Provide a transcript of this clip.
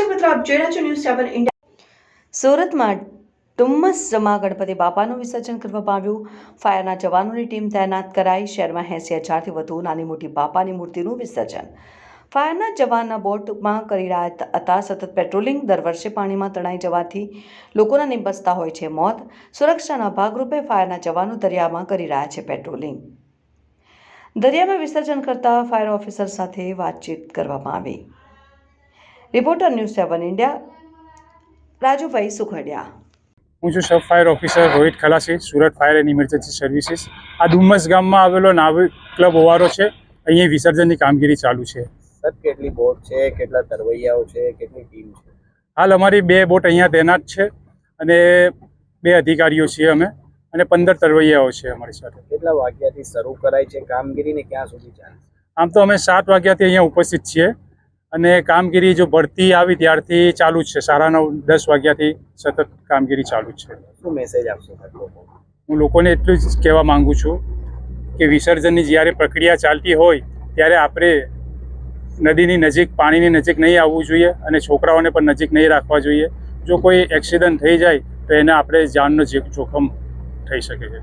આપ જોઈ રહ્યા છો ન્યૂઝ સેવન ઇન્ડિયા સુરતમાં ડુમ્મસમાં ગણપતિ બાપાનું વિસર્જન કરવામાં આવ્યું. ફાયરના જવાનોની ટીમ તૈનાત કરાઈ. શહેરમાં એંસી હજારથી વધુ નાની મોટી બાપાની મૂર્તિનું વિસર્જન. ફાયરના જવાનના બોટમાં કરી રહ્યા હતા. સતત પેટ્રોલિંગ દર વર્ષે પાણીમાં તણાઈ જવાથી લોકોના નિબસતા હોય છે મોત. સુરક્ષાના ભાગરૂપે ફાયરના જવાનો દરિયામાં કરી રહ્યા છે પેટ્રોલિંગ. દરિયામાં વિસર્જન કરતા ફાયર ઓફિસર સાથે વાતચીત કરવામાં આવી. Reporter news seven India Rajubhai Sukhadiya. હું છું sub fire officer Rohit Khalasi Surat fire and emergency services. આ ડુમ્મસ ગામમાં આવેલો નાવિક ક્લબ ઓવારો છે અહીંયા વિસર્જનની કામગીરી ચાલુ છે. સર કેટલી બોટ છે કેટલા તરવૈયાઓ છે કેટલી ટીમ છે? હાલ અમારી બે બોટ અહીંયા તૈનાત છે અને બે અધિકારીઓ છીએ અમે અને પંદર તરવૈયાઓ છે અમારી સાથે. કેટલા વાગ્યાથી શરૂ કરાય છે કામગીરી ને ક્યાં સુધી ચાલે આમ તો અમે સાત વાગ્યાથી અહીંયા ઉપસ્થિત છીએ. અને કામગીરી જો ભરતી આવી ત્યારથી ચાલુ જ છે. સાડા નવ દસ વાગ્યાથી સતત કામગીરી ચાલુ જ છે. શું મેસેજ આપશો હું લોકોને એટલું જ કહેવા માગું છું કે વિસર્જનની જ્યારે પ્રક્રિયા ચાલતી હોય ત્યારે આપણે નદીની નજીક પાણીની નજીક નહીં આવવું જોઈએ અને છોકરાઓને પણ નજીક નહીં રાખવા જોઈએ. જો કોઈ એક્સિડન્ટ થઈ જાય તો એને આપણે જાનનો જોખમ થઈ શકે છે.